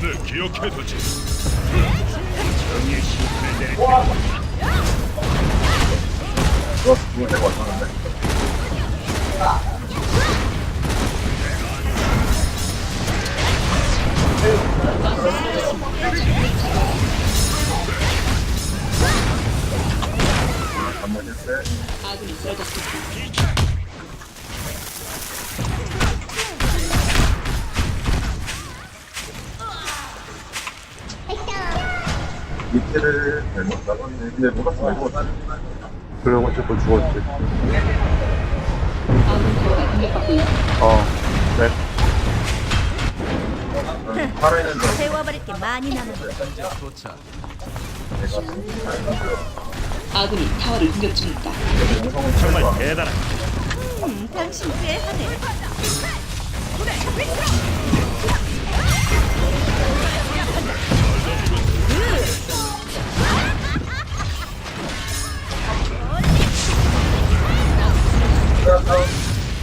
늘 기억해두지. 이거 했을 아군이 쓰러졌습니다. 밑에를 잘못 잡았네. 근데 몰랐어. 이거 그러고 자꾸 죽었지. 어, 네. 살아있는 줄 세워버릴 게 많이 남았어. 아군이 타워를 공격 중입니다. 정말 대단한. 음, 당신 쎄하네.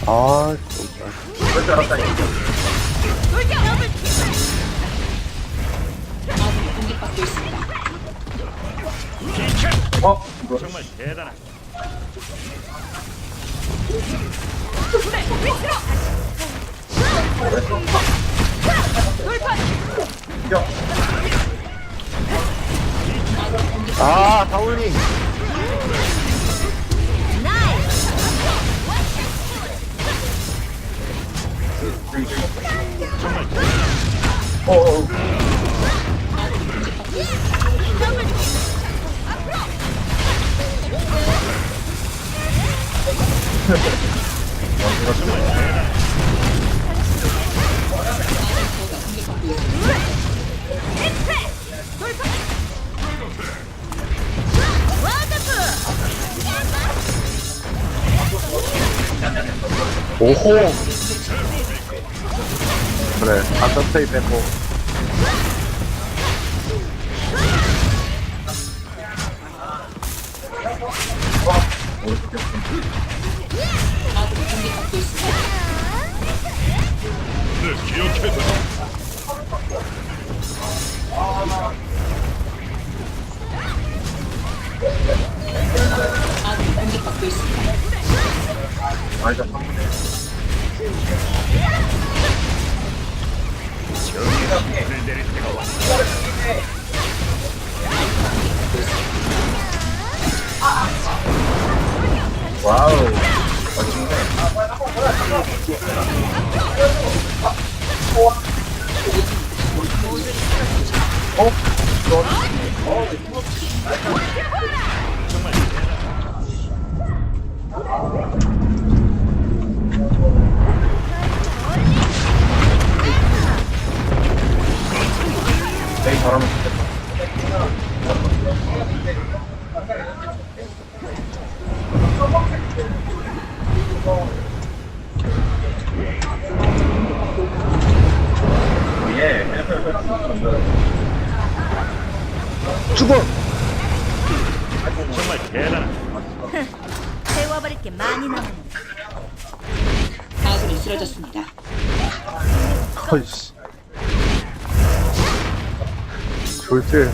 아, 진짜. 그럴. 어? 정말 대단한. 형. 아, 사울님! 어, 어. 오호! 그래, 안전페이 빼고. 아군이 공격받고 있습니다. 정의의 내릴 때가 왔다. 와우. 멋지네. 어? 에 정말 대단한. 세워버릴 게 많이 남았네. 아군이 쓰러졌습니다. 돌질.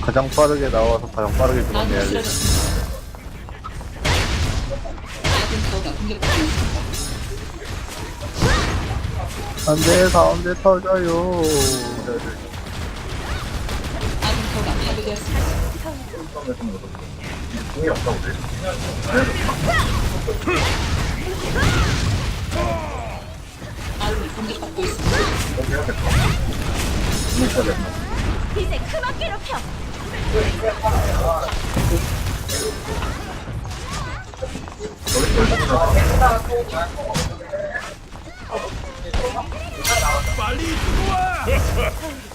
가장 빠르게 나와서 가장 빠르게 아군이 그만해야지. 쓰러졌습니다. 아군 타워가 공격받고 있습니다. 안 돼, 가운데 터져요. 아군이 공격받고 있습니다.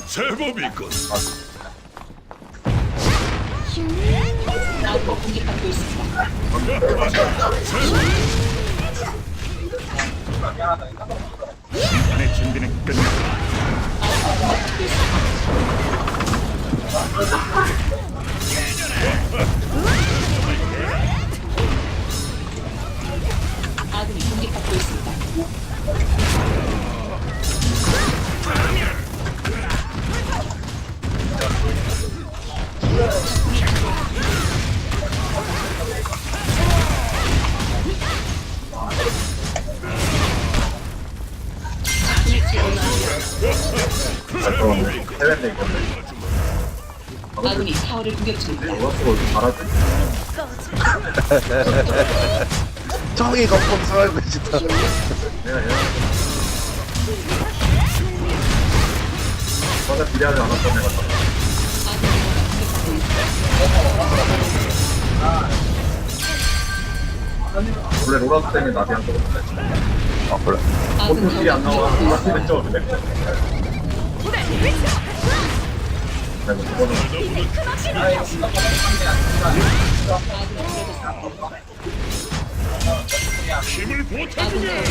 제법이군. 아 내 준비는 끝났다. 공격받고 있습니다. 저기 건봉 살고 진짜. 내가 기대하지 않았던 다. 원래 로라스 때문에 나비한 거거든. 아 그래. 아군 보통 딜이 안 나와. 로라스 거. 내가 그거는 힘을 보태 아군 주게.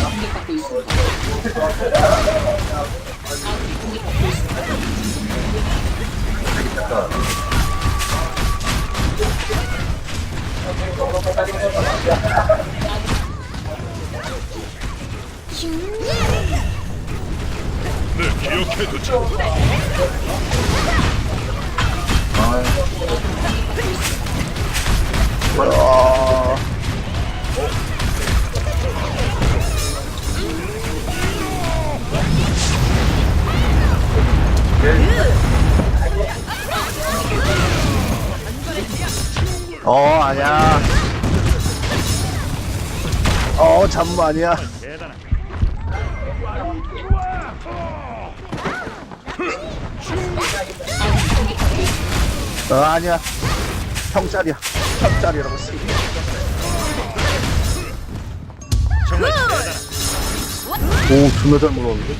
타워가 공격받 잠무 아니야. 어 아니야. 형짜리야. 형짜리라고 쓰. 오 존나 잘 물었는데.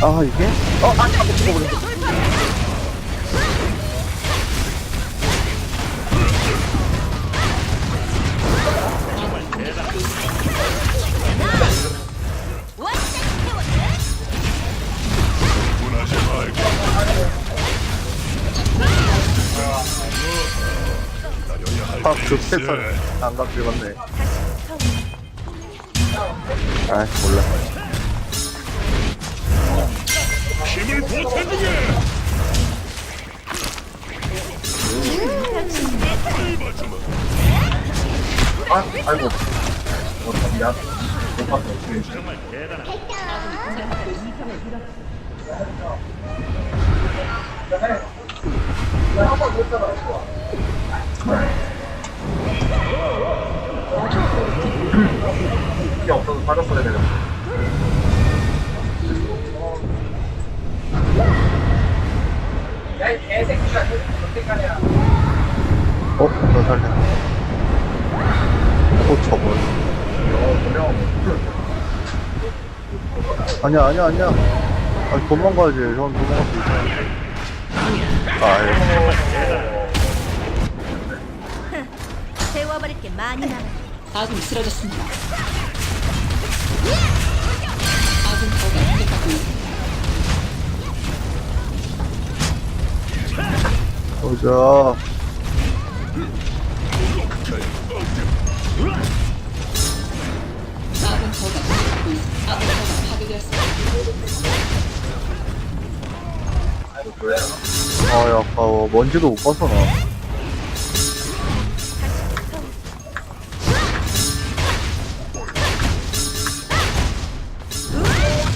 아 이게? 어 한번 죽어버렸어. 아 급했어. 안감 들었네. 아 몰라. 힘을 보태주게. 아 아이고. 어 미안. 못 봤어. 정말 대단 한. 피 없어서 빠졌어야 되는데. 어? 너 살려. 어 저거. 어 아니야 아니야 아니야. 아니 도망가야지. 형 도망갈 수 있어. 아 예. 세워버릴 게 많이 남았네. 아군이 쓰러졌습니다. 아군 타워가 공격받고 있습니다. 보자. 아군 타워가 공격받고 있습니다. 아군 타워가 파괴되었습니다. 아 아까워. 먼지도 못 벗어나.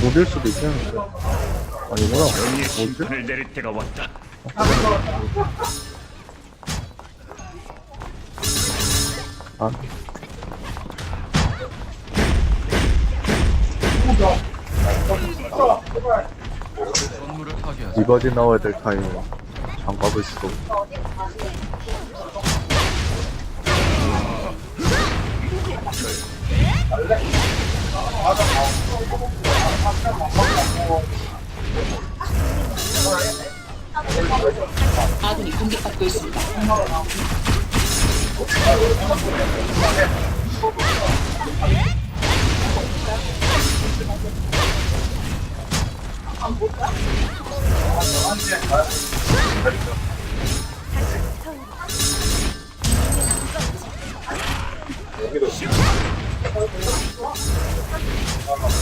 못일 수도 있겠는데. 아니구나. 정의의 뭐지? 심판을 내릴 때가 왔다. 아. 이거지 나와야 될 타임. 장갑을 쓰고. 아군이 공격받고 있습니다.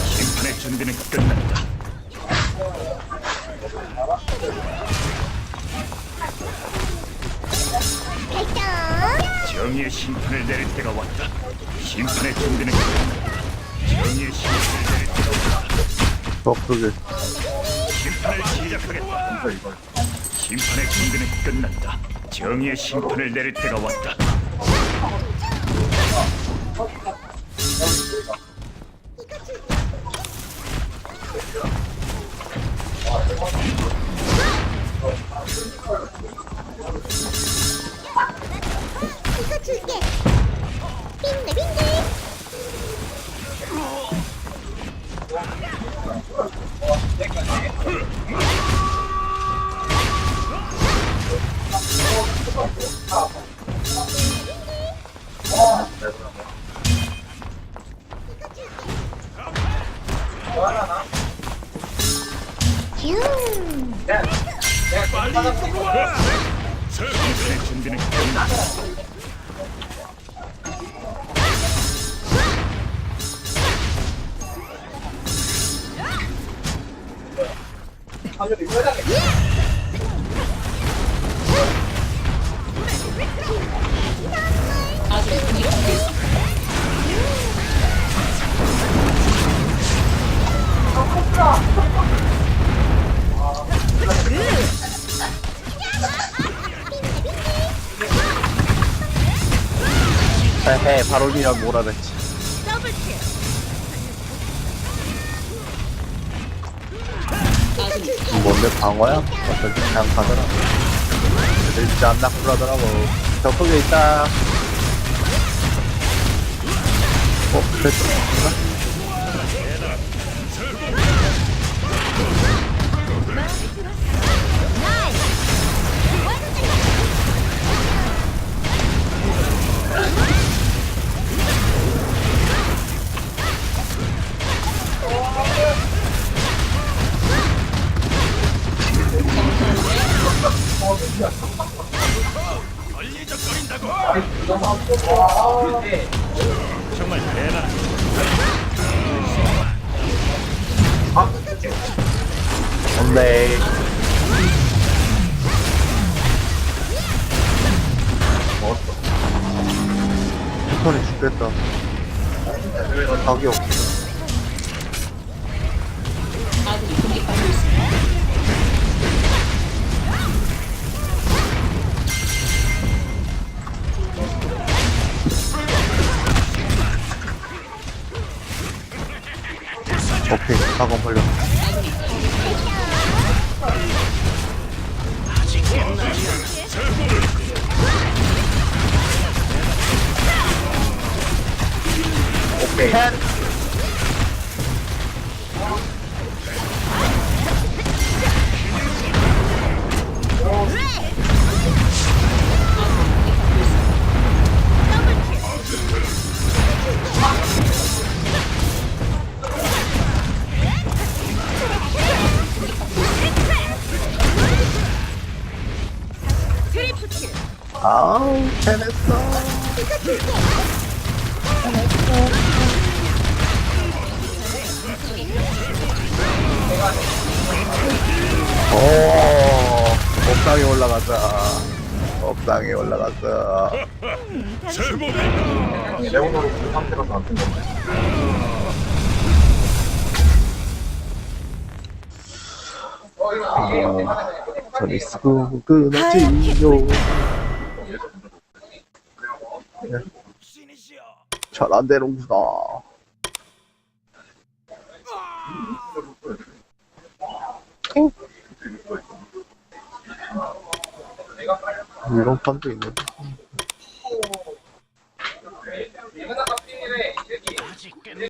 심판의 준비는 끝났다. 정의의 심판을 내릴 때가 왔다. 심판의 준비는 끝났다. 정의의 심판을 내릴 때가 왔다. 저쪽에 심판을 시작하겠다. 이걸. 심판의 준비는 끝났다. 정의의 심판을 내릴 때가 왔다. 아군이 공격받고 있습니다. 헤헤 바로니라 뭐라 그랬지 뭔데 방어야? 어차피 그냥 가더라 진짜 안 나쁘더라고 저쪽에 있다 어? 그랬어? 정 패턴이 죽겠다 각이 없어. 오케이 사건 오 케이. 트리 오 옥상에 올라가자. 옥상에 올라가자. 레오노로 그 상태라서 안 된건데. 저 리스크 끊어지요. 잘안 되는구나 음, 이런 판도 있네.